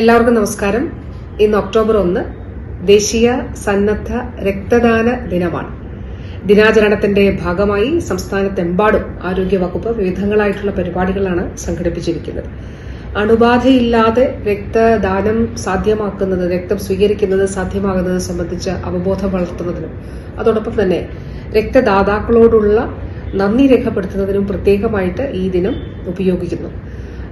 എല്ലാവർക്കും നമസ്കാരം. ഇന്ന് ഒക്ടോബർ ഒന്ന് ദേശീയ സന്നദ്ധ രക്തദാന ദിനമാണ്. ദിനാചരണത്തിന്റെ ഭാഗമായി സംസ്ഥാനത്തെമ്പാടും ആരോഗ്യവകുപ്പ് വിവിധങ്ങളായിട്ടുള്ള പരിപാടികളാണ് സംഘടിപ്പിച്ചിരിക്കുന്നത്. അണുബാധയില്ലാതെ രക്തദാനം സാധ്യമാക്കുന്നത് രക്തം സ്വീകരിക്കുന്നത് സാധ്യമാകുന്നത് സംബന്ധിച്ച അവബോധം വളർത്തുന്നതിനും അതോടൊപ്പം തന്നെ രക്തദാതാക്കളോടുള്ള നന്ദി രേഖപ്പെടുത്തുന്നതിനും പ്രത്യേകമായിട്ട് ഈ ദിനം ഉപയോഗിക്കുന്നു.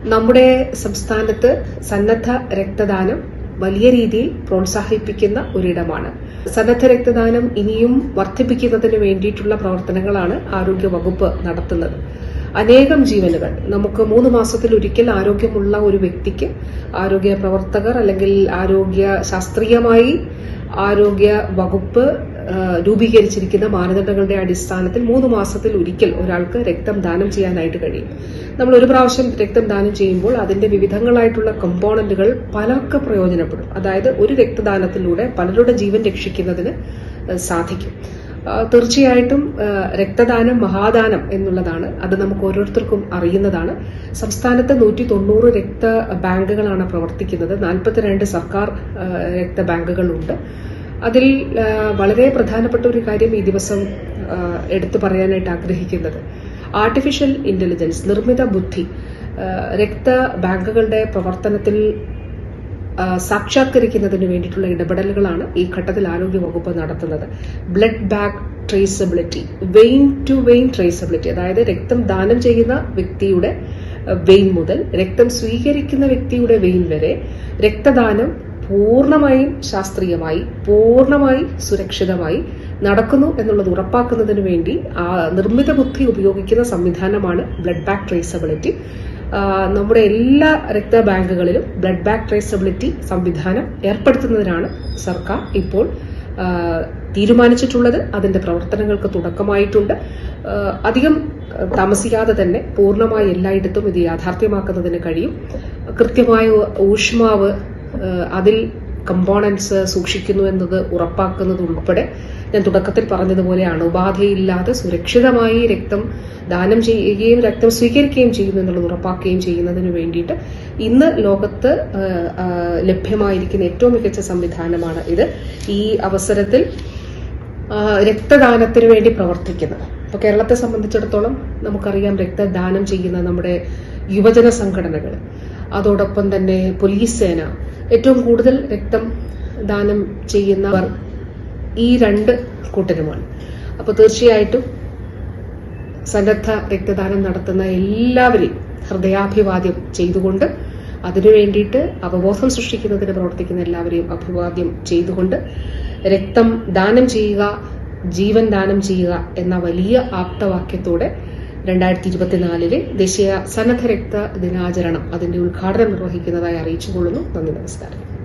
നമ്മുടെ സംസ്ഥാനത്ത് സന്നദ്ധ രക്തദാനം വലിയ രീതിയിൽ പ്രോത്സാഹിപ്പിക്കുന്ന ഒരിടമാണ്. സന്നദ്ധ രക്തദാനം ഇനിയും വർദ്ധിപ്പിക്കുന്നതിന് വേണ്ടിയിട്ടുള്ള പ്രവർത്തനങ്ങളാണ് ആരോഗ്യ വകുപ്പ് നടത്തുന്നത്. അനേകം ജീവനുകൾ. നമുക്ക് മൂന്ന് മാസത്തിൽ ഒരിക്കൽ ആരോഗ്യമുള്ള ഒരു വ്യക്തിക്ക് ആരോഗ്യ പ്രവർത്തകർ അല്ലെങ്കിൽ ആരോഗ്യ ശാസ്ത്രീയമായി ആരോഗ്യ വകുപ്പ് രൂപീകരിച്ചിരിക്കുന്ന മാനദണ്ഡങ്ങളുടെ അടിസ്ഥാനത്തിൽ മൂന്ന് മാസത്തിൽ ഒരിക്കൽ ഒരാൾക്ക് രക്തം ദാനം ചെയ്യാനായിട്ട് കഴിയും. നമ്മൾ ഒരു പ്രാവശ്യം രക്തം ദാനം ചെയ്യുമ്പോൾ അതിന്റെ വിവിധങ്ങളായിട്ടുള്ള കമ്പോണന്റുകൾ പലർക്ക് പ്രയോജനപ്പെടും. അതായത് ഒരു രക്തദാനത്തിലൂടെ പലരുടെ ജീവൻ രക്ഷിക്കുന്നതിന് സാധിക്കും. തീർച്ചയായിട്ടും രക്തദാനം മഹാദാനം എന്നുള്ളതാണ്. അത് നമുക്ക് ഓരോരുത്തർക്കും അറിയുന്നതാണ്. സംസ്ഥാനത്ത് നൂറ്റി തൊണ്ണൂറ് രക്ത ബാങ്കുകളാണ് പ്രവർത്തിക്കുന്നത്. നാൽപ്പത്തിരണ്ട് സർക്കാർ രക്ത രക്തബാങ്കുകളുണ്ട് അതിൽ വളരെ പ്രധാനപ്പെട്ട ഒരു കാര്യം ഈ ദിവസം എടുത്തു പറയാനായിട്ട് ആഗ്രഹിക്കുന്നത്. ആർട്ടിഫിഷ്യൽ ഇന്റലിജൻസ് നിർമ്മിത ബുദ്ധി രക്ത ബാങ്കുകളുടെ പ്രവർത്തനത്തിൽ സാക്ഷാത്കരിക്കുന്നതിന് വേണ്ടിയിട്ടുള്ള ഇടപെടലുകളാണ് ഈ ഘട്ടത്തിൽ ആരോഗ്യവകുപ്പ് നടത്തുന്നത്. Blood bank traceability vein to vein traceability അതായത് രക്തം ദാനം ചെയ്യുന്ന വ്യക്തിയുടെ വെയിൻ മുതൽ രക്തം സ്വീകരിക്കുന്ന വ്യക്തിയുടെ വെയിൻ വരെ രക്തദാനം പൂർണമായും ശാസ്ത്രീയമായി പൂർണമായി സുരക്ഷിതമായി നടക്കുന്നു എന്നുള്ളത് ഉറപ്പാക്കുന്നതിന് വേണ്ടി ആ നിർമ്മിത ബുദ്ധി ഉപയോഗിക്കുന്ന സംവിധാനമാണ് ബ്ലഡ് ബാക്ക് ട്രേസബിലിറ്റി. നമ്മുടെ എല്ലാ രക്തബാങ്കുകളിലും ബ്ലഡ് ബാക്ക് ട്രേസബിലിറ്റി സംവിധാനം ഏർപ്പെടുത്തുന്നതിനാണ് സർക്കാർ ഇപ്പോൾ തീരുമാനിച്ചിട്ടുള്ളത്. അതിന്റെ പ്രവർത്തനങ്ങൾക്ക് തുടക്കമായിട്ടുണ്ട്. അധികം താമസിക്കാതെ തന്നെ പൂർണമായി എല്ലായിടത്തും ഇത് യാഥാർത്ഥ്യമാക്കുന്നതിന് കഴിയും. കൃത്യമായ ഊഷ്മാവ് അതിൽ കമ്പോണൻസ് സൂക്ഷിക്കുന്നു എന്നത് ഉറപ്പാക്കുന്നത് ഉൾപ്പെടെ ഞാൻ തുടക്കത്തിൽ പറഞ്ഞതുപോലെ അണുബാധയില്ലാതെ സുരക്ഷിതമായി രക്തം ദാനം ചെയ്യുകയും രക്തം സ്വീകരിക്കുകയും ചെയ്യുന്നു എന്നുള്ളത് ഉറപ്പാക്കുകയും ചെയ്യുന്നതിന് വേണ്ടിയിട്ട് ഇന്ന് ലോകത്ത് ലഭ്യമായിരിക്കുന്ന ഏറ്റവും മികച്ച സംവിധാനമാണ് ഇത്. ഈ അവസരത്തിൽ രക്തദാനത്തിന് വേണ്ടി പ്രവർത്തിക്കുന്നത്. അപ്പൊ കേരളത്തെ സംബന്ധിച്ചിടത്തോളം നമുക്കറിയാം രക്തദാനം ചെയ്യുന്ന നമ്മുടെ യുവജന സംഘടനകൾ. അതോടൊപ്പം തന്നെ പോലീസ് സേന ഏറ്റവും കൂടുതൽ രക്തം ദാനം ചെയ്യുന്നവർ ഈ രണ്ട് കൂട്ടരുമാണ്. അപ്പോൾ തീർച്ചയായിട്ടും സന്നദ്ധ രക്തദാനം നടത്തുന്ന എല്ലാവരെയും ഹൃദയാഭിവാദ്യം ചെയ്തുകൊണ്ട് അതിനു വേണ്ടിയിട്ട് അവബോധം സൃഷ്ടിക്കുന്നതിന് പ്രവർത്തിക്കുന്ന എല്ലാവരെയും അഭിവാദ്യം ചെയ്തുകൊണ്ട് രക്തം ദാനം ചെയ്യുക ജീവൻ ദാനം ചെയ്യുക എന്ന വലിയ ആപ്തവാക്യത്തോടെ രണ്ടായിരത്തി ഇരുപത്തിനാലിലെ ദേശീയ സന്നദ്ധ രക്ത ദിനാചരണം അതിന്റെ ഉദ്ഘാടനം നിർവഹിക്കുന്നതായി അറിയിച്ചുകൊള്ളുന്നു. നന്ദി നമസ്കാരം.